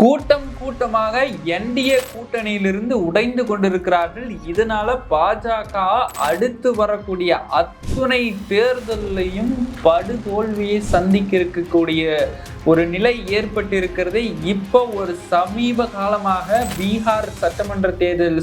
கூட்டம் கூட்டமாக என்டிஏ கூட்டணியிலிருந்து உடைந்து கொண்டிருக்கிறார்கள். இதனால பாஜக அடுத்து வரக்கூடிய அத்துணை தேர்தலையும் படுதோல்வியை சந்திக்க இருக்கக்கூடிய ஒரு நிலை ஏற்பட்டிருக்கிறது. இப்போ ஒரு சமீப காலமாக பீகார் சட்டமன்ற தேர்தல்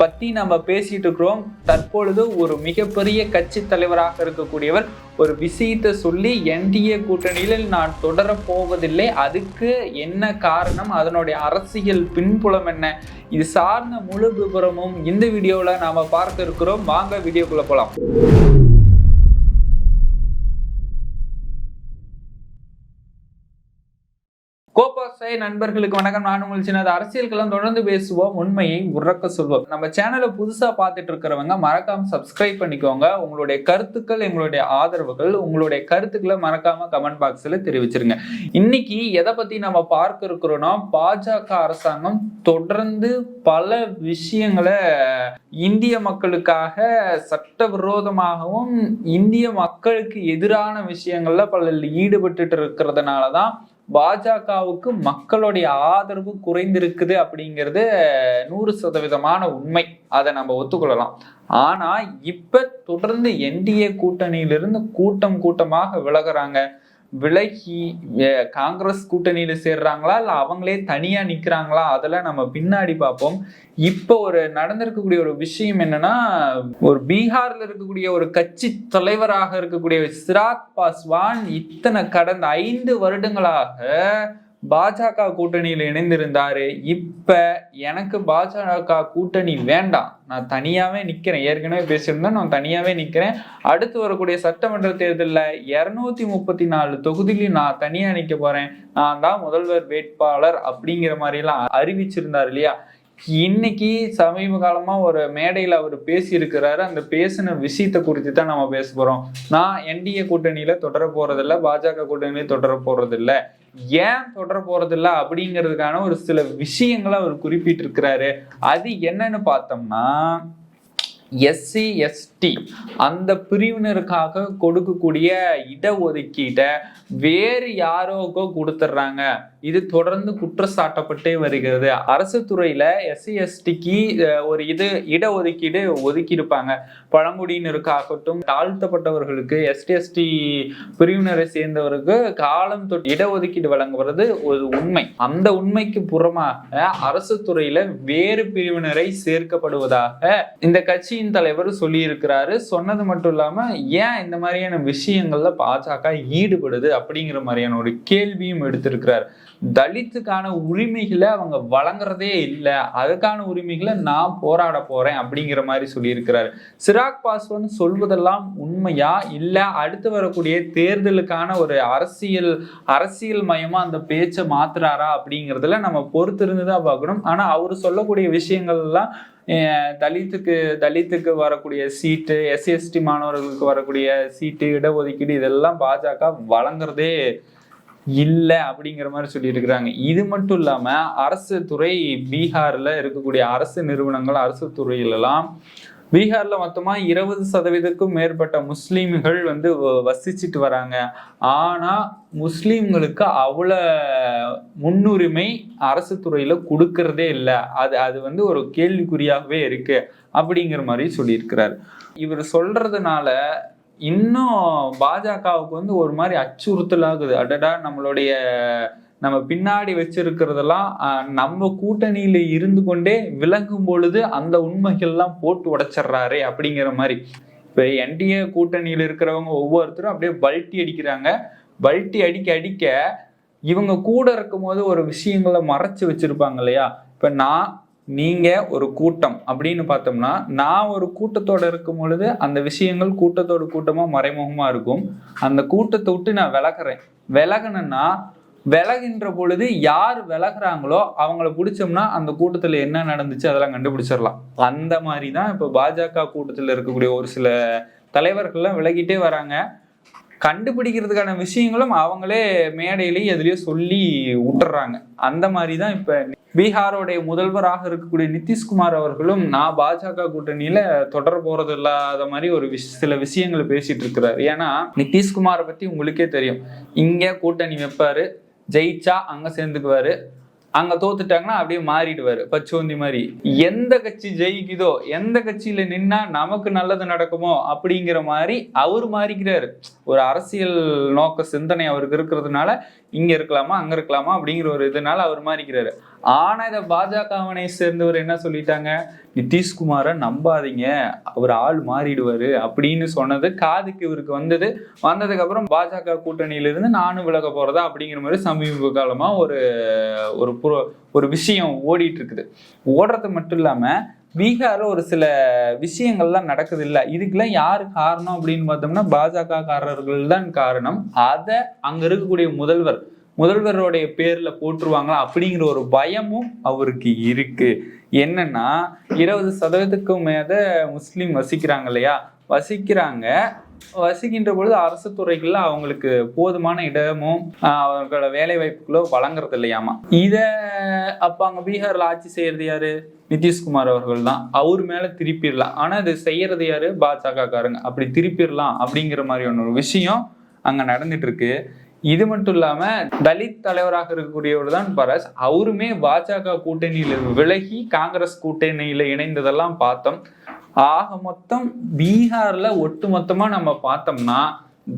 பத்தி நம்ம பேசிட்டு இருக்கிறோம். தற்பொழுது ஒரு மிகப்பெரிய கட்சி தலைவராக இருக்கக்கூடியவர் ஒரு விஷயத்தை சொல்லி என்டிஏ கூட்டணியில் நான் தொடர போவதில்லை. அதுக்கு என்ன காரணம்? அதனுடைய அரசியல் பின்புலம் என்ன? இது சார்ந்த முழு விவரமும் இந்த வீடியோவில் நாம பார்க்க இருக்கிறோம். வாங்க வீடியோக்குள்ள போகலாம் கோபாசை நண்பர்களுக்கு வணக்கம். நான் உங்கள் சின்னது அரசியல்களம் தொடர்ந்து பேசுவோம். உண்மையை உறக்க சொல்வோம். நம்ம சேனலை புதுசா பார்த்துட்டு இருக்கிறவங்க மறக்காம சப்ஸ்கிரைப் பண்ணிக்கோங்க. உங்களுடைய கருத்துக்கள் எங்களுடைய ஆதரவுகள் உங்களுடைய கருத்துக்களை மறக்காம கமெண்ட் பாக்ஸ்ல தெரிவிச்சிருங்க. இன்னைக்கு எதை பத்தி நம்ம பார்க்க இருக்கிறோம்னா பாஜக அரசாங்கம் தொடர்ந்து பல விஷயங்களை இந்திய மக்களுக்காக சட்டவிரோதமாகவும் இந்திய மக்களுக்கு எதிரான விஷயங்கள்ல பல ஈடுபட்டுட்டு இருக்கிறதுனால தான் பாஜகவுக்கு மக்களுடைய ஆதரவு குறைந்திருக்குது அப்படிங்கிறது நூறு சதவீதமான உண்மை. அதை நம்ம ஒத்துக்கொள்ளலாம். ஆனா இப்ப தொடர்ந்து என்டிஏ கூட்டணியிலிருந்து கூட்டம் கூட்டமாக விலகுறாங்க. விலகி காங்கிரஸ் கூட்டணியில் சேர்றாங்களா? இல்லை அவங்களே தனியாக நிற்கிறாங்களா அதெல்லாம் நம்ம பின்னாடி பார்ப்போம். இப்போ ஒரு நடந்திருக்கக்கூடிய ஒரு விஷயம் என்னன்னா ஒரு பீகாரில் இருக்கக்கூடிய ஒரு கட்சி தலைவராக இருக்கக்கூடிய சிராக் பாஸ்வான் இத்தனை கடந்த ஐந்து வருடங்களாக பாஜக கூட்டணியில் இணைந்திருந்தாரு. இப்ப எனக்கு பாஜக கூட்டணி வேண்டாம். நான் தனியாவே நிக்கிறேன். ஏற்கனவே பேசியிருந்தேன். நான் தனியாவே நிக்கிறேன். அடுத்து வரக்கூடிய சட்டமன்ற தேர்தலில் இருநூத்தி முப்பத்தி நாலு தொகுதியிலையும் நான் தனியா நிக்க போறேன். நான் தான் முதல்வர் வேட்பாளர் அப்படிங்கிற மாதிரி எல்லாம் அறிவிச்சிருந்தார் இல்லையா? இன்னைக்கு சமீப காலமா ஒரு மேடையில அவர் பேசி இருக்கிறாரு அந்த பேசின விஷயத்தை குறித்து தான் நம்ம பேச போறோம். நான் என்டிஏ கூட்டணியில தொடர போறதில்ல. பாஜக கூட்டணியில தொடர போறதில்ல. ஏன் தொடர போறதில்ல அப்படிங்கிறதுக்கான ஒரு சில விஷயங்களை அவர் குறிப்பிட்டிருக்கிறாரு. அது என்னன்னு பார்த்தோம்னா எஸ்சி எஸ்டி அந்த பிரிவினருக்காக கொடுக்கக்கூடிய இடஒதுக்கீட்டை வேறு யாரோக்கோ கொடுத்துட்றாங்க இது தொடர்ந்து குற்றச்சாட்டப்பட்டே வருகிறது. அரசு துறையில எஸ்சி எஸ்டிக்கு ஒரு இது இடஒதுக்கீடு ஒதுக்கியிருப்பாங்க. பழங்குடியினருக்காகட்டும் தாழ்த்தப்பட்டவர்களுக்கு எஸ்டி எஸ்டி பிரிவினரை சேர்ந்தவருக்கு காலம் தொட்டு இடஒதுக்கீடு வழங்குவது ஒரு உண்மை. அந்த உண்மைக்கு புறமாக அரசு துறையில வேறு பிரிவினரை சேர்க்கப்படுவதாக இந்த கட்சி கட்சியின் தலைவர் சொல்லியிருக்கிறாரு. சொன்னது மட்டும் இல்லாம ஏன் இந்த மாதிரியான விஷயங்கள்ல பாஜக ஈடுபடுது அப்படிங்கிற மாதிரியான ஒரு கேள்வியும் எடுத்திருக்கிறார். தலித்துக்கான உரிமைகளை அவங்க வழங்குறதே இல்லை. அதுக்கான உரிமைகளை நான் போராட போறேன் அப்படிங்கிற மாதிரி சொல்லியிருக்கிறாரு. சிராக் பாஸ்வான் சொல்வதெல்லாம் உண்மையா இல்லை? அடுத்து வரக்கூடிய தேர்தலுக்கான ஒரு அரசியல் அரசியல் மயமா அந்த பேச்சை மாத்துறாரா அப்படிங்கிறதுல நம்ம பொறுத்திருந்து தான் பார்க்கணும். ஆனா அவர் சொல்லக்கூடிய விஷயங்கள் எல்லாம் தலித்துக்கு தலித்துக்கு வரக்கூடிய சீட்டு எஸ்சிஎஸ்டி மாணவர்களுக்கு வரக்கூடிய சீட்டு இடஒதுக்கீடு இதெல்லாம் பாஜக வழங்குறதே இல்லை அப்படிங்கிற மாதிரி சொல்லியிருக்கிறாங்க இது மட்டும் இல்லாமல் அரசு துறை பீகாரில் இருக்கக்கூடிய அரசு நிறுவனங்கள் அரசு துறையிலலாம் பீகாரில் மொத்தமாக இருபது சதவீதத்துக்கும் மேற்பட்ட முஸ்லீம்கள் வந்து வ- வசிச்சுட்டு வராங்க. ஆனால் முஸ்லீம்களுக்கு அவ்வளோ முன்னுரிமை அரசு துறையில் கொடுக்கறதே இல்லை. அது அது வந்து ஒரு கேள்விக்குறியாகவே இருக்குது அப்படிங்கிற மாதிரி சொல்லியிருக்கிறார். இவர் சொல்கிறதுனால இன்னும் பாஜகவுக்கு வந்து ஒரு மாதிரி அச்சுறுத்தலாகுது. அடடா நம்மளுடைய நம்ம பின்னாடி வச்சிருக்கிறதெல்லாம் நம்ம கூட்டணியில இருந்து கொண்டே விளங்கும் பொழுது அந்த உண்மைகள்லாம் போட்டு உடைச்சிடுறாரே அப்படிங்கிற மாதிரி. இப்போ என்டிஏ கூட்டணியில் இருக்கிறவங்க ஒவ்வொருத்தரும் அப்படியே பல்ட்டி அடிக்கிறாங்க. பல்ட்டி அடிக்க அடிக்க இவங்க கூட இருக்கும் போது ஒரு விஷயங்களை மறைச்சு வச்சிருப்பாங்க இல்லையா? இப்போ நான் நீங்க ஒரு கூட்டம் அப்படின்னு பார்த்தோம்னா நான் ஒரு கூட்டத்தோட இருக்கும் பொழுது அந்த விஷயங்கள் கூட்டத்தோட கூட்டமா மறைமுகமா இருக்கும். அந்த கூட்டத்தை விட்டு நான் விலகுறேன். விலகணும்னா விலகின்ற பொழுது யார் விலகுறாங்களோ அவங்கள பிடிச்சோம்னா அந்த கூட்டத்தில் என்ன நடந்துச்சு அதெல்லாம் கண்டுபிடிச்சிடலாம். அந்த மாதிரி தான் இப்போ பாஜக கூட்டத்தில் இருக்கக்கூடிய ஒரு சில தலைவர்கள்லாம் விலகிட்டே வராங்க. கண்டுபிடிக்கிறதுக்கான விஷயங்களும் அவங்களே மேடையிலேயே எதுலேயோ சொல்லி விட்டுறாங்க அந்த மாதிரி தான் இப்போ பீகாரோடைய முதல்வராக இருக்கக்கூடிய நிதிஷ்குமார் அவர்களும் நான் பாஜக கூட்டணியில தொடர போறது இல்லாத மாதிரி ஒரு விஷ சில விஷயங்களை பேசிட்டு இருக்கிறாரு. ஏன்னா நிதிஷ்குமாரை பத்தி உங்களுக்கே தெரியும். இங்க கூட்டணி வைப்பாரு. ஜெயிச்சா அங்க சேர்ந்துக்குவாரு. அங்க தோத்துட்டாங்கன்னா அப்படியே மாறிடுவாரு. பச்சோந்தி மாதிரி. எந்த கட்சி ஜெயிக்குதோ எந்த கட்சியில நின்னா நமக்கு நல்லது நடக்குமோ அப்படிங்கிற மாதிரி அவர் மாறிக்கிறாரு. ஒரு அரசியல் நோக்க சிந்தனை அவருக்கு இருக்கிறதுனால இங்க இருக்கலாமா அங்க இருக்கலாமா அப்படிங்கிற ஒரு இதனால அவர் மாறிக்கிறாரு. ஆனா இதை பாஜகவனை சேர்ந்தவர் என்ன சொல்லிட்டாங்க? நிதிஷ்குமாரை நம்பாதீங்க. அவர் ஆள் மாறிடுவாரு அப்படின்னு சொன்னது காதுக்கு இவருக்கு வந்தது. வந்ததுக்கு அப்புறம் பாஜக கூட்டணியிலிருந்து நானும் விலக போறதா அப்படிங்கிற மாதிரி சமீப காலமா ஒரு ஒரு புற- ஒரு விஷயம் ஓடிட்டு இருக்குது. ஓடுறது மட்டும் இல்லாம பீகார்ல ஒரு சில விஷயங்கள்லாம் நடக்குது இல்லை. இதுக்கெல்லாம் யார் காரணம் அப்படின்னு பார்த்தோம்னா பாஜக காரர்கள் தான் காரணம். அதை அங்க இருக்கக்கூடிய முதல்வர் முதல்வருடைய பேர்ல போட்டுருவாங்களா அப்படிங்கிற ஒரு பயமும் அவருக்கு இருக்கு. என்னன்னா இருபது சதவீதத்துக்கும் மேத முஸ்லீம் வசிக்கிறாங்க இல்லையா? வசிக்கிறாங்க. வசிக்கின்ற பொழுது அரசு துறைகளில் அவங்களுக்கு போதுமான இடமும் அவர்களோட வேலை வாய்ப்புகளோ வழங்குறது இல்லையாமா? இதை அப்போ அங்கே பீகாரில் ஆட்சி செய்யறது யாரு? நிதிஷ்குமார் அவர்கள் தான். அவர் மேலே திருப்பிடலாம். ஆனால் இது செய்யறது யாரு? பாஜக காரங்க அப்படி திருப்பிடலாம் அப்படிங்கிற மாதிரி ஒரு விஷயம் அங்கே நடந்துட்டு இருக்கு. இது மட்டும் இல்லாம தலித் தலைவராக இருக்கக்கூடியவர் தான் பரஸ். அவருமே பாஜக கூட்டணியில விலகி காங்கிரஸ் கூட்டணியில இணைந்ததெல்லாம் பார்த்தோம். ஆக மொத்தம் பீகார்ல ஒட்டு மொத்தமா நம்ம பார்த்தோம்னா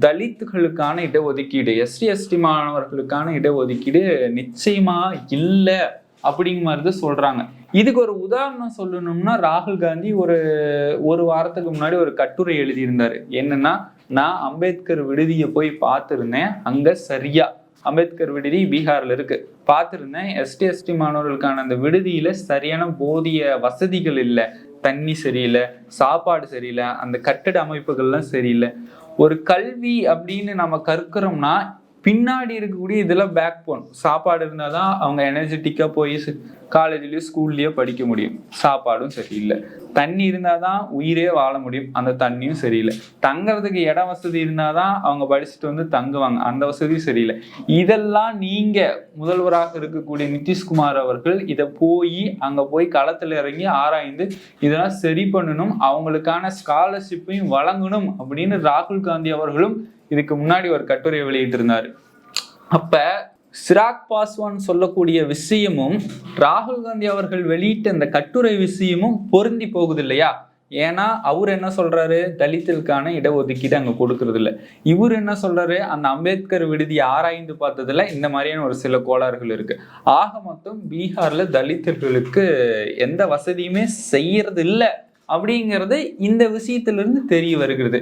தலித்துகளுக்கான இடஒதுக்கீடு எஸ்டி எஸ்டி மாணவர்களுக்கான இடஒதுக்கீடு நிச்சயமா இல்லை அப்படிங்கிற மாதிரி தான் சொல்றாங்க. இதுக்கு ஒரு உதாரணம் சொல்லணும்னா ராகுல் காந்தி ஒரு ஒரு வாரத்துக்கு முன்னாடி ஒரு கட்டுரை எழுதியிருந்தாரு. என்னன்னா நான் அம்பேத்கர் விடுதியை போய் பார்த்துருந்தேன். அங்க சரியா. அம்பேத்கர் விடுதி பீகாரில் இருக்கு. பார்த்துருந்தேன். எஸ்டி எஸ்டி மாணவர்களுக்கான அந்த விடுதியில சரியான போதிய வசதிகள் இல்லை. தண்ணி சரியில்லை சாப்பாடு சரியில்லை அந்த கட்டட அமைப்புகள்லாம் சரியில்லை. ஒரு கல்வி அப்படின்னு நம்ம கற்கிறோம்னா பின்னாடி இருக்கக்கூடிய இதெல்லாம் பேக் போன் சாப்பாடு இருந்தால் தான் அவங்க எனர்ஜெட்டிக்காக போய் காலேஜ்லேயோ ஸ்கூல்லையோ படிக்க முடியும். சாப்பாடும் சரியில்லை. தண்ணி இருந்தால் தான் உயிரே வாழ முடியும். அந்த தண்ணியும் சரியில்லை. தங்குறதுக்கு இட வசதி இருந்தால் தான் அவங்க படிச்சுட்டு வந்து தங்குவாங்க. அந்த வசதியும் சரியில்லை. இதெல்லாம் நீங்கள் முதல்வராக இருக்கக்கூடிய நிதிஷ்குமார் அவர்கள் இதை போய் அங்கே போய் களத்தில் இறங்கி ஆராய்ந்து இதெல்லாம் சரி பண்ணணும். அவங்களுக்கான ஸ்காலர்ஷிப்பையும் வழங்கணும் அப்படின்னு ராகுல் காந்தி அவர்களும் இதுக்கு முன்னாடி ஒரு கட்டுரை வெளியிட்டிருந்தாரு. அப்ப சிராக் பாஸ்வான் சொல்லக்கூடிய விஷயமும் ராகுல் காந்தி அவர்கள் வெளியிட்ட இந்த கட்டுரை விஷயமும் பொருந்தி போகுது இல்லையா ஏன்னா அவர் என்ன சொல்றாரு? தலித்துகளுக்கான இடஒதுக்கீடு அங்க கொடுக்கறது இல்ல இவர் என்ன சொல்றாரு? அந்த அம்பேத்கர் விடுதியை ஆராய்ந்து பார்த்ததுல இந்த மாதிரியான ஒரு சில கோளாறுகள் இருக்கு. ஆக மொத்தம் பீகார்ல தலித்தர்களுக்கு எந்த வசதியுமே செய்யறது இல்லை அப்படிங்கிறது இந்த விஷயத்திலிருந்து தெரிய வருகிறது.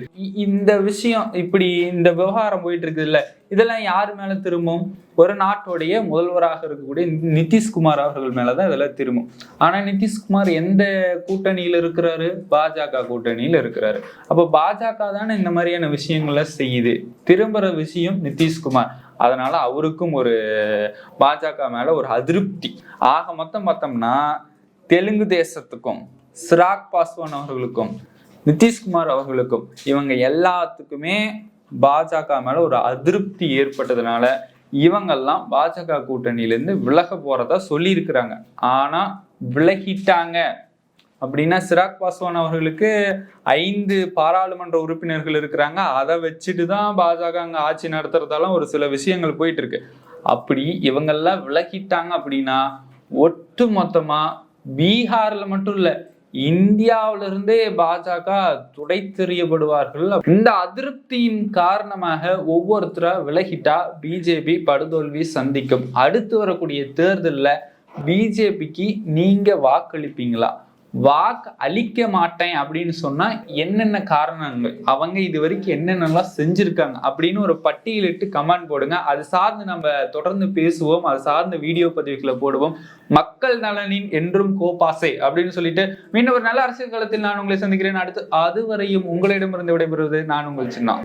இந்த விஷயம் இப்படி இந்த விவகாரம் போயிட்டு இருக்குது இல்லை இதெல்லாம் யார் மேலே திரும்பும்? ஒரு நாட்டுடைய முதல்வராக இருக்கக்கூடிய நிதிஷ்குமார் அவர்கள் மேலே தான் இதெல்லாம் திரும்பும். ஆனால் நிதிஷ்குமார் எந்த கூட்டணியில் இருக்கிறாரு? பாஜக கூட்டணியில் இருக்கிறாரு. அப்போ பாஜக தானே இந்த மாதிரியான விஷயங்களை செய்யுது. திரும்புகிற விஷயம் நிதிஷ்குமார். அதனால அவருக்கும் ஒரு பாஜக மேலே ஒரு அதிருப்தி. ஆக மொத்தம் பார்த்தோம்னா தெலுங்கு தேசத்துக்கும் சிராக் பாஸ்வான் அவர்களுக்கும் நிதிஷ்குமார் அவர்களுக்கும் இவங்க எல்லாத்துக்குமே பாஜக மேல ஒரு அதிருப்தி ஏற்பட்டதுனால இவங்கெல்லாம் பாஜக கூட்டணியிலேருந்து விலக போறதா சொல்லியிருக்கிறாங்க. ஆனா விலகிட்டாங்க. அப்படின்னா சிராக் பாஸ்வான் அவர்களுக்கு ஐந்து பாராளுமன்ற உறுப்பினர்கள் இருக்கிறாங்க. அதை வச்சுட்டு தான் பாஜக அங்கே ஆட்சி நடத்துறதாலும் ஒரு சில விஷயங்கள் போயிட்டு இருக்கு அப்படி இவங்கெல்லாம் விலகிட்டாங்க அப்படின்னா ஒட்டு மொத்தமாக பீகாரில் மட்டும் இல்லை இந்தியாவிலிருந்தே பாஜக துடைத்தெறியப்படுவார்கள் இந்த அதிருப்தியின் காரணமாக ஒவ்வொருத்தரா விலகிட்டா பிஜேபி படுதோல்வி சந்திக்கும். அடுத்து வரக்கூடிய தேர்தலில் பிஜேபிக்கு நீங்க வாக்களிப்பீங்களா? வாக்கு அளிக்க மாட்டேன் அப்படின்னு சொன்னா என்னென்ன காரணங்கள்? அவங்க இது வரைக்கும் என்னென்னலாம் செஞ்சிருக்காங்க? அப்படின்னு ஒரு பட்டியலிட்டு கமெண்ட் போடுங்க. அது சார்ந்து நம்ம தொடர்ந்து பேசுவோம். அது சார்ந்த வீடியோ பதிவுகளை போடுவோம். மக்கள் நலனின் என்றும் கோபாசை அப்படின்னு சொல்லிட்டு மீண்டும் ஒரு நல்ல அரசியல் காலத்தில் நான் உங்களை சந்திக்கிறேன். அடுத்து அதுவரையும் உங்களிடமிருந்து விடைபெறுவது நான் உங்கள் சின்ன